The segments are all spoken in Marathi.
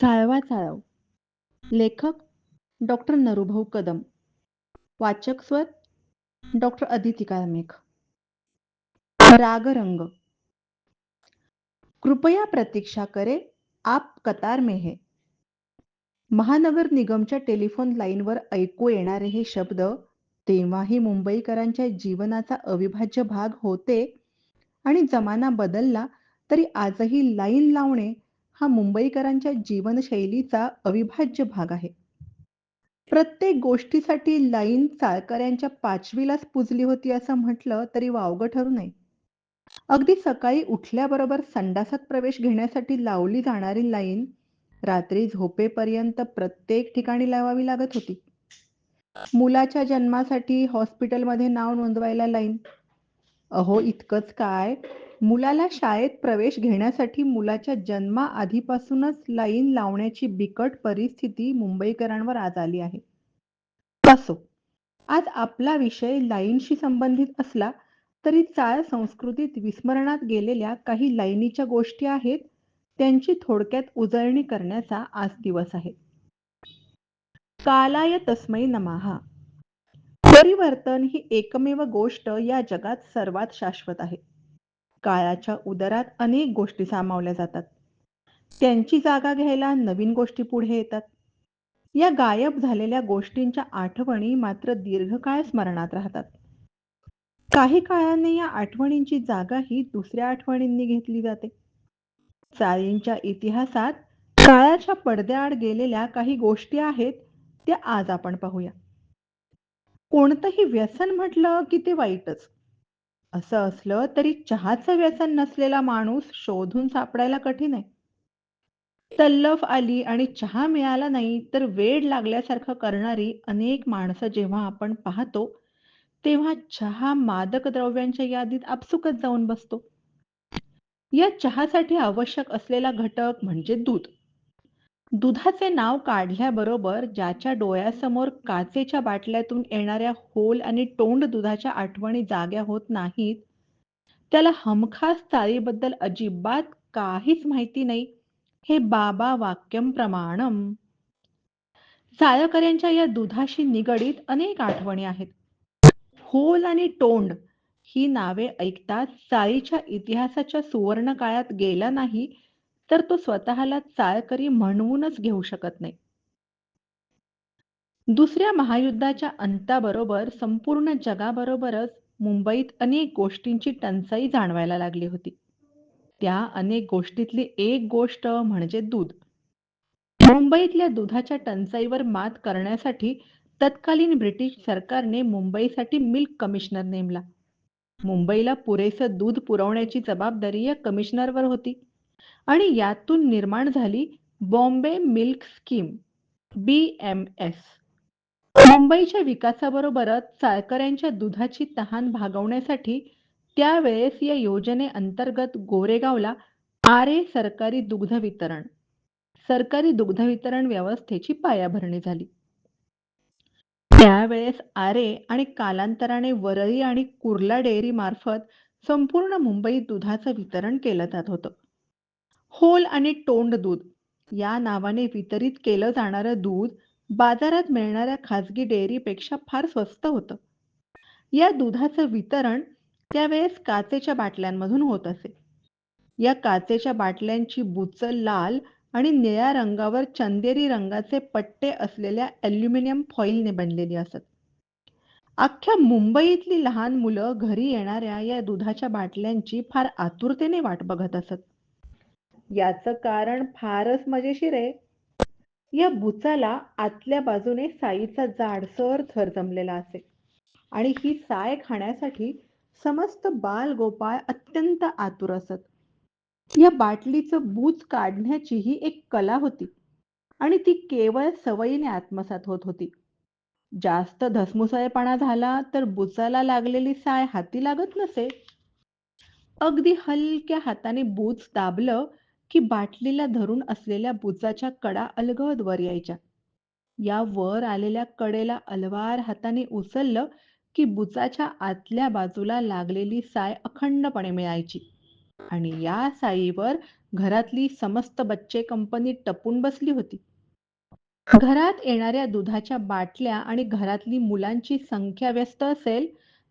चाळवा चाळव. लेखक डॉक्टर नरुभाऊ कदम. वाचक स्वर डॉक्टर अदिती काळमेघ रागरंग कृपया प्रतीक्षा करे आप कतार में है. महानगर निगमच्या टेलिफोन लाईनवर ऐकू येणारे हे शब्द तेव्हाही मुंबईकरांच्या जीवनाचा अविभाज्य भाग होते आणि जमाना बदलला तरी आजही लाईन लावणे हा मुंबईकरांच्या जीवनशैलीचा अविभाज्य भाग आहे. प्रत्येक गोष्टीसाठी लाईन चाळकऱ्यांच्या पाचवीलाच पुजली होती असं म्हटलं तरी वावगं ठरू नये. अगदी सकाळी उठल्याबरोबर संडासात प्रवेश घेण्यासाठी लावली जाणारी लाईन रात्री झोपेपर्यंत प्रत्येक ठिकाणी लावावी लागत होती. मुलाच्या जन्मासाठी हॉस्पिटलमध्ये नाव नोंदवायला लाईन. अहो इतकंच काय? मुलाला शाळेत प्रवेश घेण्यासाठी मुलाच्या जन्माआधीपासूनच लाईन लावण्याची बिकट परिस्थिती मुंबईकरांवर आज आली आहे. असो आज आपला विषय लाईनशी संबंधित असला तरी चाळ संस्कृतीत विस्मरणात गेलेल्या काही लाईनीच्या गोष्टी आहेत त्यांची थोडक्यात उजळणी करण्याचा आज दिवस आहे. कालाय तस्मै नमाहा. परिवर्तन ही एकमेव गोष्ट या जगात सर्वात शाश्वत आहे. काळाच्या उदरात अनेक गोष्टी सामावल्या जातात. त्यांची जागा घ्यायला नवीन गोष्टी पुढे येतात. या गायब झालेल्या गोष्टींच्या आठवणी मात्र दीर्घकाळ स्मरणात राहतात. काही काळाने या आठवणींची जागा ही दुसऱ्या आठवणींनी घेतली जाते. चाळींच्या इतिहासात काळाच्या पडद्याआड गेलेल्या काही गोष्टी आहेत त्या आज आपण पाहूया. कोणतंही व्यसन म्हटलं की ते वाईटच. असं असलं तरी चहाचं व्यसन नसलेला माणूस शोधून सापडायला कठीण आहे. तल्लफ आली आणि चहा मिळाला नाही तर वेड लागल्यासारखं करणारी अनेक माणसं जेव्हा आपण पाहतो तेव्हा चहा मादक द्रव्यांच्या यादीत आपसुकच जाऊन बसतो. या चहासाठी आवश्यक असलेला घटक म्हणजे दूध. दुधाचे नाव काढल्याबरोबर ज्याच्या डोळ्यासमोर काचेच्या बाटल्यातून येणाऱ्या होल आणि तोंड दुधाच्या आठवणी जाग्या होत नाहीत त्याला हमखास चाळीबद्दल अजिबात काहीच माहिती नाही हे बाबा वाक्यम प्रमाणम चाळकऱ्यांच्या या दुधाशी निगडीत अनेक आठवणी आहेत. होल आणि तोंड ही नावे ऐकताच चाळीच्या इतिहासाच्या सुवर्ण काळात गेला नाही तर तो स्वतःला चाळकरी म्हणवूनच घेऊ शकत नाही. दुसऱ्या महायुद्धाच्या अंताबरोबर संपूर्ण जगाबरोबरच मुंबईत अनेक गोष्टींची टंचाई जाणवायला लागली होती. त्या अनेक गोष्टीतली एक गोष्ट म्हणजे दूध. मुंबईतल्या दुधाच्या टंचाईवर मात करण्यासाठी तत्कालीन ब्रिटिश सरकारने मुंबईसाठी मिल्क कमिशनर नेमला. मुंबईला पुरेसं दूध पुरवण्याची जबाबदारी या कमिशनरवर होती. आणि यातून निर्माण झाली Bombay milk scheme B M S. मुंबईच्या विकासाबरोबरच चाळकऱ्यांच्या दुधाची तहान भागवण्यासाठी त्यावेळेस या योजनेअंतर्गत गोरेगावला आरे सरकारी दुग्ध वितरण सरकारी दुग्ध वितरण व्यवस्थेची पायाभरणी झाली. त्यावेळेस आरे आणि कालांतराने वरळी आणि कुर्ला डेअरी मार्फत संपूर्ण मुंबईत दुधाचं वितरण केलं जात होतं. होल आणि तोंड दूध. या नावाने वितरित केलं जाणारं दूध बाजारात मिळणाऱ्या खाजगी डेअरीपेक्षा फार स्वस्त होतं. या दुधाचं वितरण त्यावेळेस काचेच्या बाटल्यांमधून होत असे. या काचेच्या बाटल्यांची बुचल लाल आणि निळ्या रंगावर चंदेरी रंगाचे पट्टे असलेल्या अल्युमिनियम फॉईलने बनलेली असत. अख्ख्या मुंबईतली लहान मुलं घरी येणाऱ्या या दुधाच्या बाटल्यांची फार आतुरतेने वाट बघत असत. याचं कारण फारच मजेशीर आहे. या बुचाला आतल्या बाजूने साईचा जाडसर थर जमलेला असे आणि ही साय खाण्यासाठी समस्त बाल गोपाळ अत्यंत आतुर असत. या बाटलीचं बूच काढण्याची ही एक कला होती. आणि ती केवळ सवयीने आत्मसात होत होती. जास्त धसमुसळेपणा झाला तर बुचाला लागलेली साय हाती लागत नसे. अगदी हलक्या हाताने बूच दाबलं की बाटलीला धरून असलेल्या बुचाच्या कडा अलगद वर यायच्या. या वर आलेल्या कडेला अलवार हाताने उचललं की बुचाच्या आतल्या बाजूला लागलेली साय अखंडपणे मिळायची. आणि या साईवर घरातली समस्त बच्चे कंपनी टपून बसली होती. घरात येणाऱ्या दुधाच्या बाटल्या आणि घरातली मुलांची संख्या व्यस्त असेल,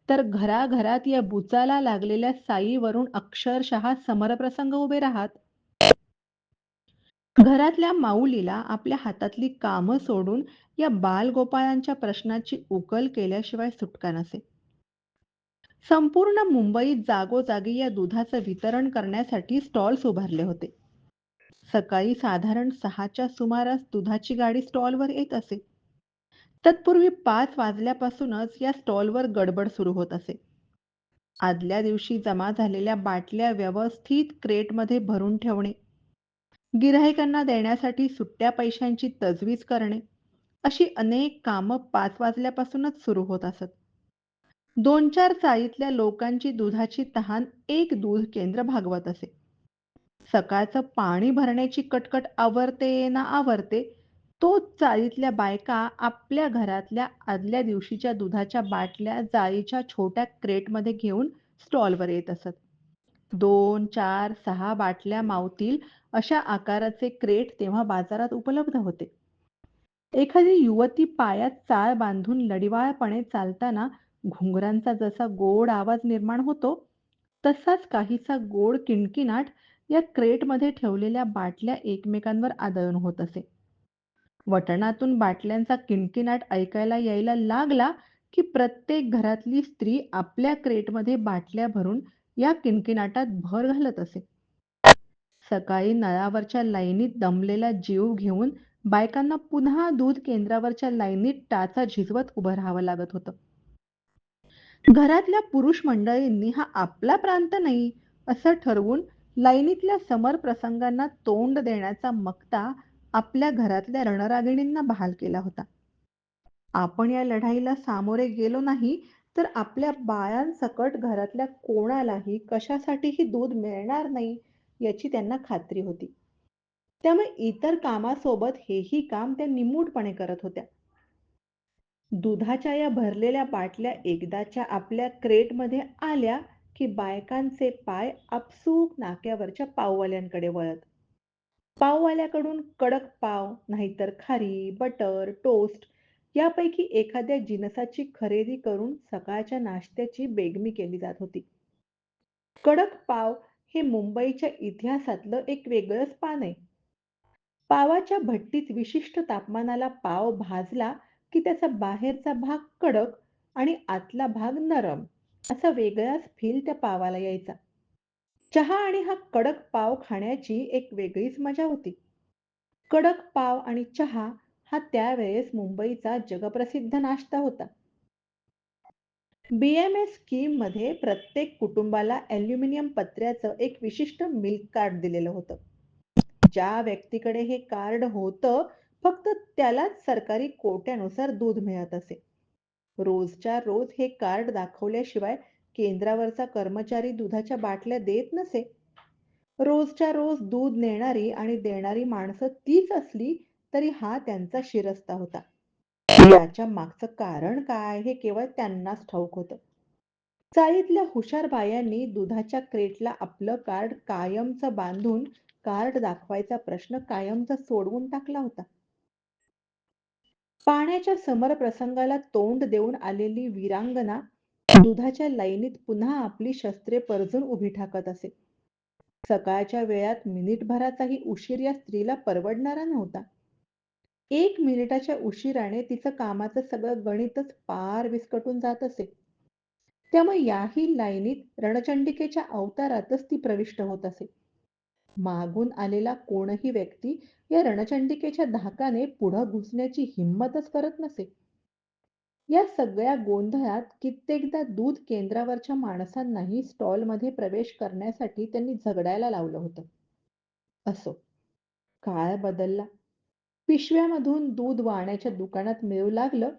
तर घराघरात या बुचाला लागलेल्या साईवरून अक्षरशः समरप्रसंग उभे राहत. घरातल्या माऊलीला आपल्या हातातली कामं सोडून या बालगोपाळांच्या प्रश्नाची उकल केल्याशिवाय सुटका नसे. संपूर्ण मुंबईत जागोजागी या दुधाचं वितरण करण्यासाठी स्टॉल्स उभारले होते. सकाळी साधारण सहाच्या सुमारास दुधाची गाडी स्टॉलवर येत असे. तत्पूर्वी पाच वाजल्यापासूनच या स्टॉलवर गडबड सुरू होत असे. आदल्या दिवशी जमा झालेल्या बाटल्या व्यवस्थित क्रेटमध्ये भरून ठेवणे, गिऱ्हाईकांना देण्यासाठी सुट्ट्या पैशांची तजवीज करणे, अशी अनेक कामं पाच वाजल्यापासूनच सुरू होत असत. दोन चार चाळीतल्या लोकांची दुधाची तहान एक दूध केंद्र भागवत असे. सकाळचं पाणी भरण्याची कटकट आवरते ना आवरते, तोच चाळीतल्या बायका आपल्या घरातल्या आदल्या दिवशीच्या दुधाच्या बाटल्या जाळीच्या छोट्या क्रेटमध्ये घेऊन स्टॉलवर येत असत. दोन, चार, सहा बाटल्या मावतील अशा आकाराचे क्रेट तेव्हा बाजारात उपलब्ध होते. एखादी युवती पायात चाळ बांधून लढिवाळपणे चालताना घुंगरांचा जसा गोड आवाज निर्माण होतो, तसाच काहीसा गोड किणकिनाट या क्रेटमध्ये ठेवलेल्या बाटल्या एकमेकांवर आदळून होत असे. वटणातून बाटल्यांचा किणकिनाट ऐकायला यायला लागला की प्रत्येक घरातली स्त्री आपल्या क्रेटमध्ये बाटल्या भरून या किणकिणाटात भर घालत असे. सकाळी नळावरच्या लाईनीत दमलेला जीव घेऊन बायकांना पुन्हा दूध केंद्रावरच्या लाईनीत टाचा झिजवत उभं राहावं लागत होतं. घरातल्या पुरुष मंडळींनी हा आपला प्रांत नाही असं ठरवून लाईनीतल्या समरप्रसंगांना तोंड देण्याचा मक्ता आपल्या घरातल्या रणरागिणींना बहाल केला होता. आपण या लढाईला सामोरे गेलो नाही तर आपल्या बाळांसकट घरातल्या कोणालाही कशासाठीही दूध मिळणार नाही याची त्यांना खात्री होती. त्यामुळे इतर कामासोबत हेही काम त्या निमूटपणे करत होत्या. दुधाच्या या भरलेल्या बाटल्या एकदाच्या आपल्या क्रेटमध्ये आल्या की बायकांचे पाय आपसूक नाक्यावरच्या पाववाल्यांकडे वळत. पाववाल्याकडून कडक पाव, नाहीतर खारी, बटर, टोस्ट यापैकी एखाद्या जिनसाची खरेदी करून सकाळच्या नाश्त्याची बेगमी केली जात होती. कडक पाव हे मुंबईच्या इतिहासातलं एक वेगळंच पान आहे. पावाच्या भट्टीत विशिष्ट तापमानाला पाव भाजला की त्याचा बाहेरचा भाग कडक आणि आतला भाग नरम असा वेगळाच फील त्या पावाला यायचा. चहा आणि हा कडक पाव खाण्याची एक वेगळीच मजा होती. कडक पाव आणि चहा हा त्यावेळेस मुंबईचा जगप्रसिद्ध नाश्ता होता. बीएमएस स्कीममध्ये प्रत्येक कुटुंबाला अल्युमिनियम पत्र्याचं एक विशिष्ट मिल्क कार्ड दिलेलं होतं. ज्या व्यक्तीकडे हे कार्ड होतं फक्त त्यालाच सरकारी कोट्यानुसार दूध मिळत असे. रोजच्या रोज हे कार्ड दाखवल्याशिवाय केंद्रावरचा कर्मचारी दुधाच्या बाटल्या देत नसे. रोजच्या रोज दूध नेणारी आणि देणारी माणसं तीच असली तरी हा त्यांचा शिरस्ता होता. याच्या मागचं कारण काय हे केवळ त्यांनाच ठाऊक होतं. चाळीतल्या हुशार बायांनी दुधाच्या क्रेटला आपलं कार्ड कायमचं बांधून कार्ड दाखवायचा प्रश्न कायमचा सोडवून टाकला होता. पाण्याच्या समरप्रसंगाला तोंड देऊन आलेली वीरांगना दुधाच्या लाईनीत पुन्हा आपली शस्त्रे परजून उभी ठाकत असे. सकाळच्या वेळात मिनिटभराचाही उशीर या स्त्रीला परवडणारा नव्हता. एक मिनिटाच्या उशिराने तिचं कामाचं सगळं गणितच पार विस्कटून जात असे. त्यामुळे याही लाईनीत रणचंडिकेच्या अवतारातच ती प्रविष्ट होत असे. मागून आलेला कोणही व्यक्ती या रणचंडिकेच्या धाकाने पुढं घुसण्याची हिंमतच करत नसे. या सगळ्या गोंधळात कित्येकदा दूध केंद्रावरच्या माणसांनाही स्टॉलमध्ये प्रवेश करण्यासाठी त्यांनी झगडायला लावलं होतं. असो, काळ बदलला. पिशव्यामधून दूध वाहण्याच्या दुकानात मिळू लागलं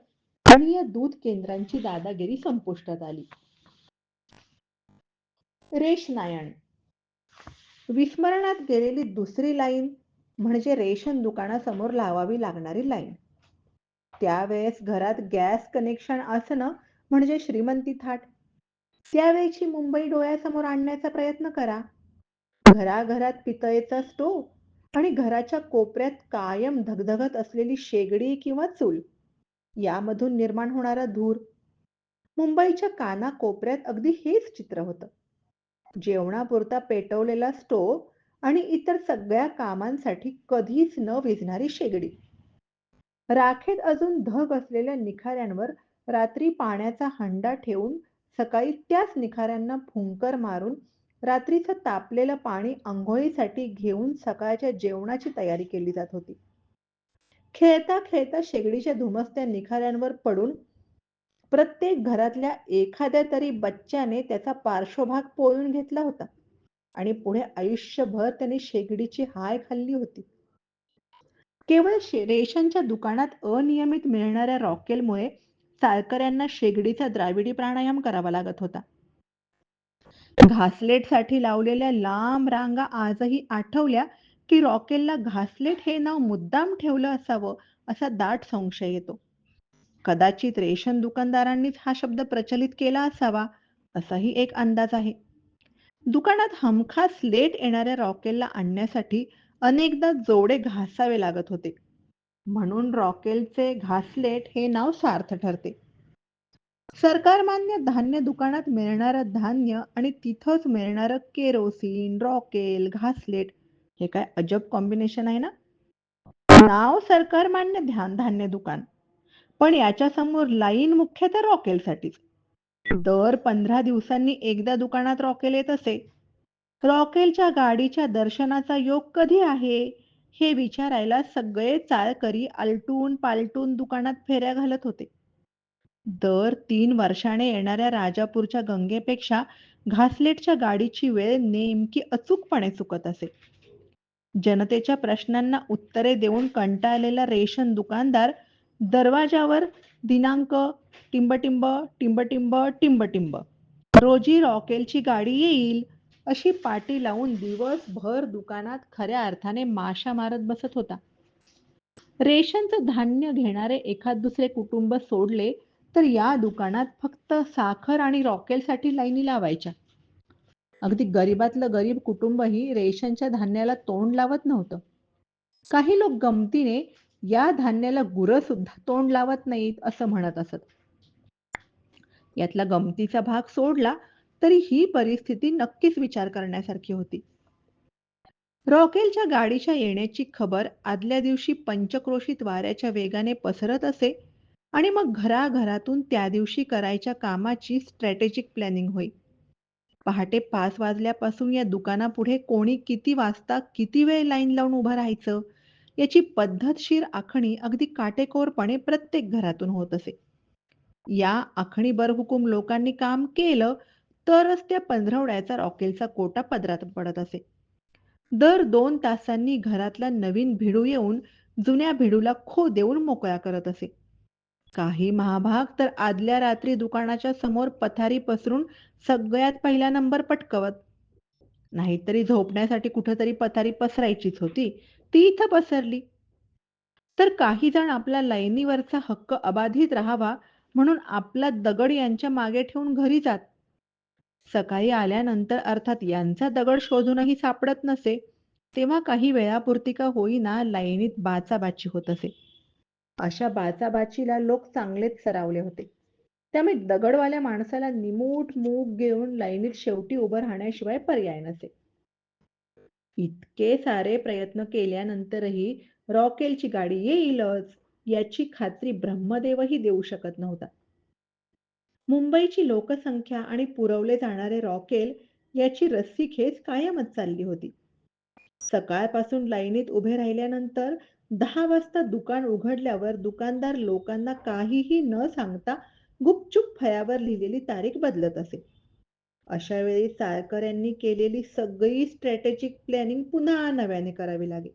आणि या दूध केंद्रांची दादागिरी संपुष्टात आली. रेश नायण विस्मरणात गेलेली दुसरी लाईन म्हणजे रेशन दुकानासमोर लावावी लागणारी लाईन. त्यावेळेस घरात गॅस कनेक्शन असणं म्हणजे श्रीमंती थाट. त्यावेळची मुंबई डोळ्यासमोर आणण्याचा प्रयत्न करा. घराघरात पितळेचा स्टोव आणि घराच्या कोपऱ्यात कायम धगधगत असलेली शेगडी किंवा चूल यामधून निर्माण होणारा धूर. मुंबईच्या काना कोपऱ्यात अगदी हेच चित्र होतं. जेवणापुरता पेटवलेला स्टोव आणि इतर सगळ्या कामांसाठी कधीच न विझणारी शेगडी. राखेत अजून धग असलेल्या निखाऱ्यांवर रात्री पाण्याचा हंडा ठेवून सकाळी त्याच निखाऱ्यांना फुंकर मारून रात्रीचं तापलेलं पाणी आंघोळीसाठी घेऊन सकाळच्या जेवणाची तयारी केली जात होती. खेळता खेळता शेगडीच्या धुमसत्या निखाऱ्यांवर पडून प्रत्येक घरातल्या एखाद्या तरी बच्च्याने त्याचा पार्श्वभाग पोळून घेतला होता आणि पुढे आयुष्यभर त्याने शेगडीची हाय खाल्ली होती. केवळ रेशनच्या दुकानात अनियमित मिळणाऱ्या रॉकेलमुळे चालकऱ्यांना शेगडीचा द्राविडी प्राणायाम करावा लागत होता. घासलेटसाठी लावलेल्या लांब रांगा आजही आठवल्या की रॉकेलला घासलेट हे नाव मुद्दाम ठेवलं असावं असा दाट संशय येतो. कदाचित रेशन दुकानदारांनीच हा शब्द प्रचलित केला असावा असाही एक अंदाज आहे. दुकानात हमखास लेट येणाऱ्या रॉकेलला आणण्यासाठी अनेकदा जोडे घासावे लागत होते. म्हणून रॉकेलचे घासलेट हे नाव सार्थ ठरते. सरकारमान्य धान्य दुकानात मिळणारं धान्य आणि तिथंच मिळणारं केरोसिन रॉकेल घासलेट हे काय अजब कॉम्बिनेशन आहे ना? नाव सरकारमान्य ध्यान धान्य दुकान. पण याच्या समोर लाईन मुख्य तर रॉकेलसाठीच दर पंधरा दिवसांनी एकदा दुकानात रॉकेल येत असे. रॉकेलच्या गाडीच्या दर्शनाचा योग कधी आहे? हे विचारायला सगळे चाळकरी आलटून पालटून दुकानात फेऱ्या घालत होते. दर तीन वर्षाने येणाऱ्या राजापूरच्या गंगेपेक्षा घासलेटच्या गाडीची वेळ नेमकी अचूकपणे चुकत असे. जनतेच्या प्रश्नांना उत्तरे देऊन कंटाळलेला रेशन दुकानदार दरवाजावर दिनांक टिंबटिंब टिंबटिंब टिंबटिंब रोजी रॉकेलची गाडी येईल अशी पाटी लावून दिवसभर दुकानात खऱ्या अर्थाने माशा मारत बसत होता. रेशनचं धान्य घेणारे एखाद दुसरे कुटुंब सोडले तर या दुकानात फक्त साखर आणि रॉकेलसाठी लाईनी लावायच्या. अगदी गरीबातलं गरीब कुटुंबही रेशनच्या धान्याला तोंड लावत नव्हतं. काही लोक गमतीने या धान्याला गुरं सुद्धा तोंड लावत नाहीत असं म्हणत असत. यातला गमतीचा भाग सोडला तरी ही परिस्थिती नक्कीच विचार करण्यासारखी होती. रॉकेलच्या गाडीच्या येण्याची खबर आदल्या दिवशी पंचक्रोशीत वाऱ्याच्या वेगाने पसरत असे आणि मग घराघरातून त्या दिवशी करायच्या कामाची स्ट्रॅटेजिक प्लॅनिंग होई पहाटे पाच वाजल्यापासून या दुकानापुढे कोणी किती वाजता किती वेळ लाईन लावून उभं राहायचं? याची पद्धतशीर आखणी अगदी काटेकोरपणे प्रत्येक घरातून होत असे. या आखणी बरहुकूम लोकांनी काम केलं तरच त्या पंधरवड्याचा रॉकेलचा कोटा पदरात पडत असे. दर दोन तासांनी घरातला नवीन भिडू येऊन जुन्या भिडूला खो देऊन मोकळा करत असे. काही महाभाग तर आदल्या रात्री दुकानाच्या समोर पथारी पसरून सगळ्यात पहिला नंबर पटकवत. नाहीतरी झोपण्यासाठी कुठंतरी पथारी पसरायचीच होती. ती इथं पसरली. तर काही जण आपला लाईनीवरचा हक्क अबाधित राहावा म्हणून आपला दगड यांच्या मागे ठेवून घरी जात. सकाळी आल्यानंतर अर्थात यांचा दगड शोधूनही सापडत नसे तेव्हा काही वेळापुरती का होईना लाईनीत बाचाबाची होत असे. अशा बाचाबाचीला लोक चांगलेच सरावले होते. त्यामुळे दगडवाल्या माणसाला निमूट मूग घेऊन लाईनीत शेवटी उभं राहण्याशिवाय पर्याय नसे. इतके सारे प्रयत्न केल्यानंतरही रॉकेलची गाडी येईलच याची खात्री ब्रह्मदेवही देऊ शकत नव्हता. मुंबईची लोकसंख्या आणि पुरवले जाणारे रॉकेल याची रस्सीखेच कायमच चालली होती. सकाळपासून लाईनीत उभे राहिल्यानंतर दहा वाजता दुकान उघडल्यावर दुकानदार लोकांना काहीही न सांगता गुपचूप फळ्यावर लिहिलेली तारीख बदलत असे. अशा वेळी चाळकऱ्यांनी केलेली सगळी स्ट्रॅटेजिक प्लॅनिंग पुन्हा नव्याने करावी लागे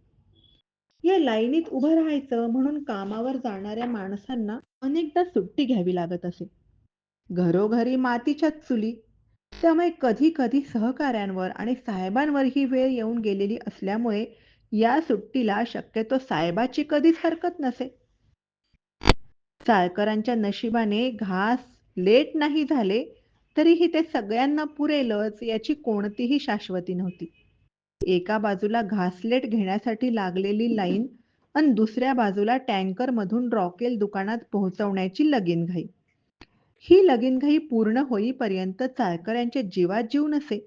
या लाईनीत उभं राहायचं म्हणून कामावर जाणाऱ्या माणसांना अनेकदा सुट्टी घ्यावी लागत असे. घरोघरी मातीच्याच चुली त्यामुळे कधी कधी सहकाऱ्यांवर आणि साहेबांवर ही वेळ येऊन गेलेली असल्यामुळे या सुट्टीला शक्यतो साहेबाची कधीच हरकत नसे. चाळकरांच्या नशिबाने घास लेट नाही झाले तरीही ते सगळ्यांना पुरेलच याची कोणतीही शाश्वती नव्हती. एका बाजूला घासलेट घेण्यासाठी लागलेली लाईन आणि दुसऱ्या बाजूला टँकर मधून रॉकेल दुकानात पोहोचवण्याची लगीनघाई ही लगीनघाई पूर्ण होईपर्यंत चाळकऱ्यांचे जीवात जीव नसे.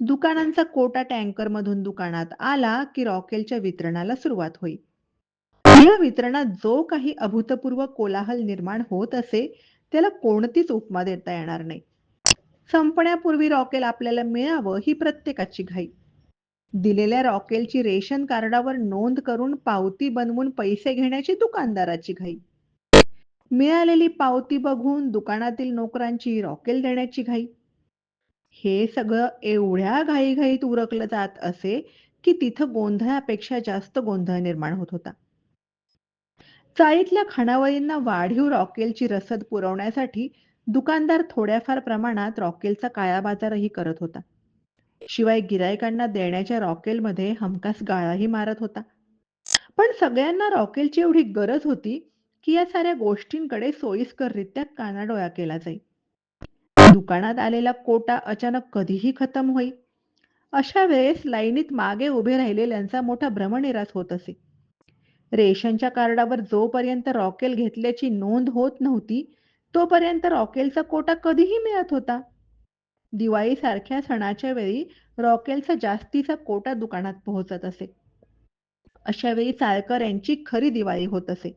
दुकानांचा कोटा टँकर मधून दुकानात आला की रॉकेलच्या वितरणाला सुरुवात होई. या वितरणात जो काही अभूतपूर्व कोलाहल निर्माण होत असे त्याला कोणतीच उपमा देता येणार नाही. संपण्यापूर्वी रॉकेल आपल्याला मिळावं ही प्रत्येकाची घाई. दिलेल्या रॉकेलची रेशन कार्डावर नोंद करून पावती बनवून पैसे घेण्याची दुकानदाराची घाई. मिळालेली पावती बघून दुकानातील नोकरांची रॉकेल देण्याची घाई. हे सगळं एवढ्या घाईघाईत उरकलं जात असे की तिथं गोंधळापेक्षा जास्त गोंधळ निर्माण होत होता. चाळीतल्या खानावळींना वाढीव रॉकेलची रसद पुरवण्यासाठी दुकानदार थोड्याफार प्रमाणात रॉकेलचा काळा बाजारही करत होता. शिवाय गिरायकांना देण्याच्या रॉकेलमध्ये हमखास गाळाही मारत होता. पण सगळ्यांना रॉकेलची एवढी गरज होती की या साऱ्या गोष्टींकडे सोयीस्कररित्या कानाडोळा केला जाई. दुकानात आलेला कोटा अचानक कधीही खतम होई. अशा वेळेस लाईनीत मागे उभे राहिलेल्यांचा मोठा भ्रमनिरास होत असे. रेशनच्या कार्डावर जोपर्यंत रॉकेल घेतल्याची नोंद होत नव्हती तोपर्यंत रॉकेलचा कोटा कधीही मिळत होता. दिवाळी सारख्या सणाच्या वेळी रॉकेलचा जास्तीचा कोटा दुकानात पोहोचत असे. अशा वेळी चाळकर यांची खरी दिवाळी होत असे.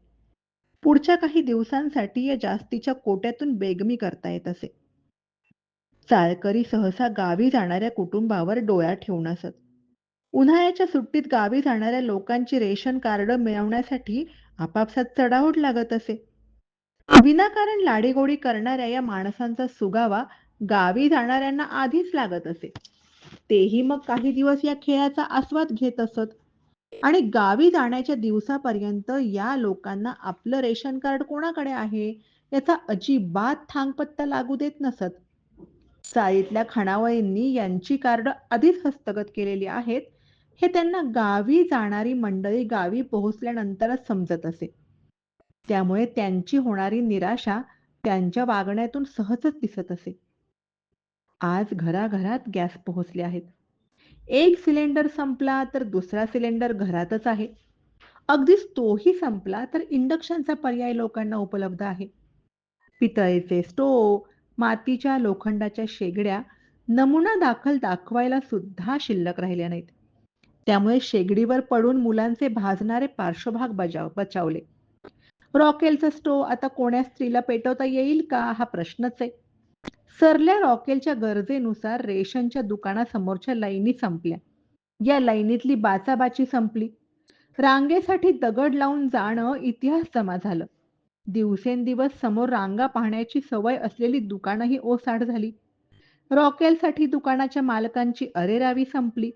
पुढच्या काही दिवसांसाठी या जास्तीच्या कोट्यातून बेगमी करता येत असे. चाळकरी सहसा गावी जाणाऱ्या कुटुंबावर डोळा ठेवून असत. उन्हाळ्याच्या सुट्टीत गावी जाणाऱ्या लोकांची रेशन कार्ड मिळवण्यासाठी आपापसात चढाओढ लागत असे. विनाकारण लाडीगोडी करणाऱ्या या माणसांचा सुगावा गावी जाणाऱ्यांना आधीच लागत असे. तेही मग काही दिवस या खेळाचा आस्वाद घेत असत. आणि गावी जाण्याच्या दिवसापर्यंत या लोकांना आपलं रेशन कार्ड कोणाकडे आहे? याचा अजिबात थांगपत्ता लागू देत नसत. चाळीतल्या खणावळींनी यांची कार्ड आधीच हस्तगत केलेली आहेत. हे त्यांना गावी जाणारी मंडळी गावी पोहोचल्यानंतरच समजत असे. त्यामुळे त्यांची होणारी निराशा त्यांच्या वागण्यातून सहजच दिसत असे. आज घराघरात गॅस पोहोचले आहेत. एक सिलेंडर संपला तर दुसरा सिलेंडर घरातच आहे. अगदीच तोही संपला तर इंडक्शनचा पर्याय लोकांना उपलब्ध आहे. पितळेचे स्टोव मातीच्या लोखंडाच्या शेगड्या नमुना दाखल दाखवायला सुद्धा शिल्लक राहिल्या नाहीत. त्यामुळे शेगडीवर पडून मुलांचे भाजणारे पार्श्वभाग बजाव बचावले. रॉकेलचा स्टो आता कोण्या स्त्रीला पेटवता येईल का? हा प्रश्नच आहे. सरल्या रॉकेलच्या गरजेनुसार रेशनच्या दुकानासमोरच्या लाईनी संपल्या. या लाईनीतली बाचाबाची संपली. रांगेसाठी दगड लावून जाणं इतिहास जमा झालं. दिवसेंदिवस समोर रांगा पाहण्याची सवय असलेली दुकानंही ओसाड झाली. रॉकेलसाठी दुकानाच्या मालकांची अरेरावी संपली.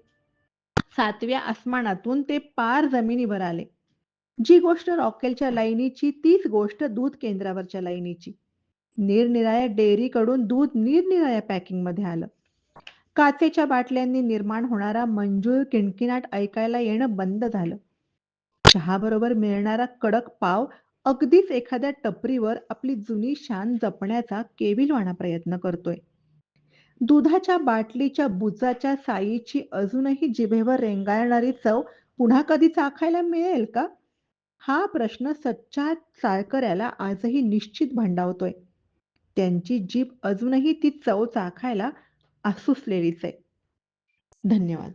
सातव्या आसमानातून ते पार जमिनीवर आले. जी गोष्ट रॉकेलच्या लाईनीची तीच गोष्ट दूध केंद्रावरच्या लाईनीची. निरनिराळ्या डेअरीकडून दूध निरनिराळ्या पॅकिंगमध्ये आलं. काचेच्या बाटल्यांनी निर्माण होणारा मंजूळ किणकिणाट ऐकायला येणं बंद झालं. चहाबरोबर मिळणारा कडक पाव अगदीच एखाद्या टपरीवर आपली जुनी शान जपण्याचा केविलवाणा प्रयत्न करतोय. दुधाच्या बाटलीच्या बुचाच्या साईची अजूनही जिभेवर रेंगाळणारी चव पुन्हा कधी चाखायला मिळेल का? हा प्रश्न सच्चा चाळकऱ्याला आजही निश्चित भांडावतोय. त्यांची जीभ अजूनही ती चव चाखायला आसुसलेलीच आहे. धन्यवाद.